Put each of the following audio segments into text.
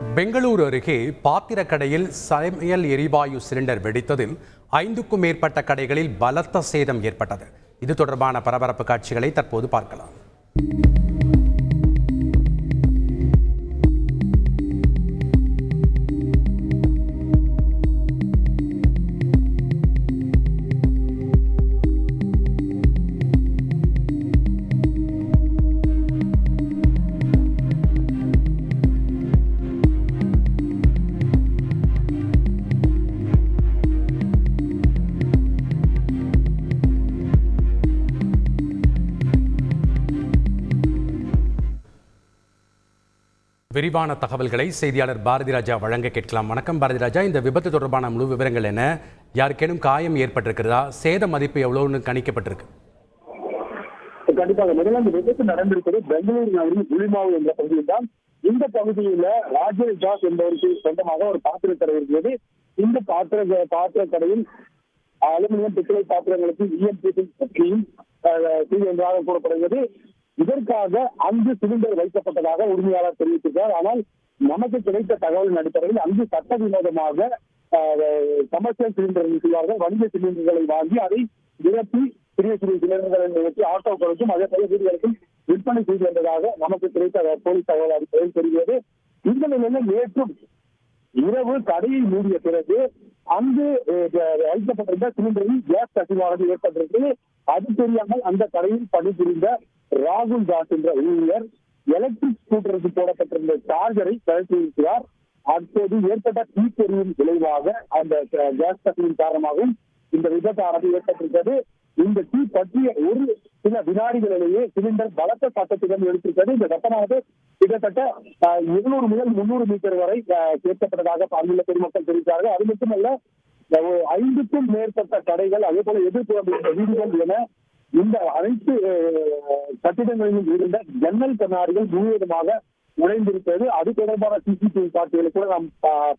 பெங்களூரு அருகே பாத்திரக்கடையில் சமையல் எரிவாயு சிலிண்டர் வெடித்ததில் ஐந்துக்கும் மேற்பட்ட கடைகளில் பலத்த சேதம் ஏற்பட்டது. இது தொடர்பான பரபரப்பு காட்சிகளை தற்போது பார்க்கலாம். விரிவான தகவல்களை செய்தியாளர் பாரதி ராஜா வழங்க கேட்கலாம் வணக்கம் பாரதி ராஜா இந்த விபத்து தொடர்பான முழு விவரங்கள் என்ன யாருக்கேனும் காயம் ஏற்பட்டிருக்கிறதா சேத மதிப்பு எவ்வளவுன்னு கணிக்கப்பட்டிருக்கு கண்டிப்பாக முதல்ல இந்த விபத்து நடந்திருப்பது பெங்களூரு நகரின் உளிமாவு என்ற பகுதியில் தான் இந்த பகுதியில ராஜேஷ் ஜாஸ் என்பவருக்கு சொந்தமாக ஒரு பாத்திர கடை இருக்கிறது இந்த பாத்திர பாத்திரக்கடையில் அலுமினியம் பித்தளை பாத்திரங்களுக்கு இஎம்பி பற்றியும் கூறப்படுகிறது இதற்காக அங்கு சிலிண்டர் வைக்கப்பட்டதாக உரிமையாளர் தெரிவித்திருக்கிறார். ஆனால் நமக்கு கிடைத்த தகவலின் அடிப்படையில் அங்கு சட்டவிரோதமாக கமர்ஷியல் சிலிண்டர் செய்வார்கள் வணிக சிலிண்டர்களை வாங்கி அதை நிரப்பி சிறிய சிறிய சிலிண்டர்களை நிறுத்தி ஆட்டோக்களுக்கும் அதே போல வீடுகளுக்கும் விற்பனை செய்து வந்ததாக நமக்கு கிடைத்த போலீஸ் தகவல் அடிப்படையில் தெரிகிறது. இந்த நிலையில நேற்றும் இரவு கடையை மூடிய பிறகு அங்கு அஹ், வைக்கப்பட்டிருந்த சிலிண்டரில் கேஸ் கசிவானது ஏற்பட்டிருக்கிறது. அது தெரியாமல் அந்த கடையில் பணிபுரிந்த ராகுல் தாஸ் என்ற ஊழியர் எலக்ட்ரிக் ஸ்கூட்டருக்கு போடப்பட்டிருந்த சார்ஜரை கழற்றியிருக்கிறார். அப்போது ஏற்பட்ட தீப்பொறியின் விளைவாக அந்த கேஸ் கட்டியின் காரணமாகவும் இந்த விபத்தானது ஏற்பட்டிருக்கிறது. இந்த தீ பற்றிய ஒரு சில வினாடிகளிலேயே சிலிண்டர் பலத்த சட்டத்திடம் எடுத்திருக்கிறது. இந்த வெப்பமானது கிட்டத்தட்ட இருநூறு முதல் முன்னூறு மீட்டர் வரை அஹ், கேட்கப்பட்டதாக அங்குள்ள பொதுமக்கள் தெரிவித்தார்கள். அது மட்டுமல்ல ஐந்துக்கும் மேற்பட்ட கடைகள் அதே போல எதிர்ப்புறம் வீடுகள் என இந்த அனைத்து கட்டிடங்களிலும் இருந்த ஜன்னல் கண்ணாடிகள் முழுவதுமாக உடைந்திருக்கிறது அது தொடர்பான சிசிடிவி காட்சிகளை கூட நாம்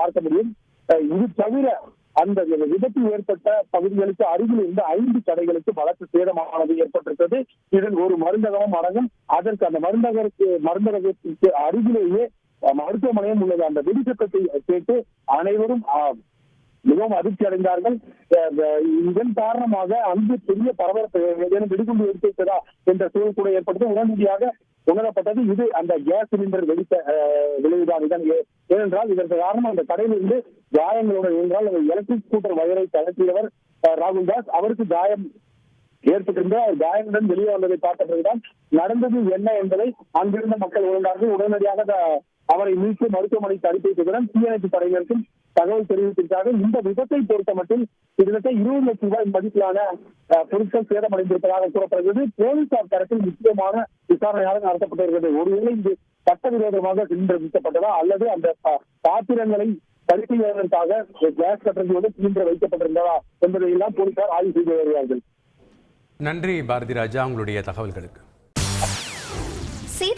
பார்க்க முடியும். இது தவிர அந்த விபத்து ஏற்பட்ட பகுதிகளுக்கு அருகில் இருந்த ஐந்து கடைகளுக்கு பலத்த சேதமானது ஏற்பட்டிருக்கிறது. இதில் ஒரு மருந்தகமும் அடங்கும். அதற்கு அந்த மருந்தகருக்கு மருந்தகத்திற்கு அருகிலேயே மருத்துவமனையும் உள்ளது. அந்த வெடிசத்தத்தை கேட்டு அனைவரும் மிகவும் அதிர்ச்சி அடைந்தார்கள். இதன் காரணமாக அங்கு பெரிய பரபரப்பு ஏதேனும் வெடிகுண்டு வெடித்திருக்கிறதா என்ற சூழல் கூட ஏற்பட்டது. உடனடியாக உணரப்பட்டது. இது அந்த கேஸ் சிலிண்டர் வெடித்த அஹ், விளைவுதான். இதன் ஏனென்றால் இதற்கு காரணம் அந்த கடையிலிருந்து காயங்களுடன் என்றால் எலக்ட்ரிக் ஸ்கூட்டர் வயரை தளர்த்தியவர் அஹ், ராகுல் தாஸ் அவருக்கு காயம் ஏற்பட்டிருந்த காயங்களுடன் வெளியே வந்ததை பார்த்த பிறகுதான் நடந்தது என்ன என்பதை அங்கிருந்த மக்கள் உணர்ந்தார்கள். உடனடியாக அவரை மீட்டு மருத்துவமனைக்கு அனுப்பி வைத்ததுடன் தீயணைப்பு படையினருக்கும் தகவல் தெரிவித்திருக்காங்க இந்த விபத்தை பொறுத்த மட்டும் கிட்டத்தட்ட இருபது லட்சம் ரூபாய் மதிப்பிலான பொருட்கள் சேதமடைந்திருப்பதாக கூறப்படுகிறது. போலீசார் தரப்பில் முக்கியமான விசாரணையாக நடத்தப்பட்டு வருகிறது ஒருவேளை இது சட்டவிரோதமாக சிலிண்டர் வீசப்பட்டதா அல்லது அந்த பாத்திரங்களை சரி செய்வதற்காக கேஸ் கட்டணத்தோடு சிலிண்டர் வைக்கப்பட்டிருந்ததா என்பதை எல்லாம் போலீசார் ஆய்வு செய்து வருகிறார்கள். நன்றி பாரதி ராஜா. உங்களுடைய தகவல்களுக்கு.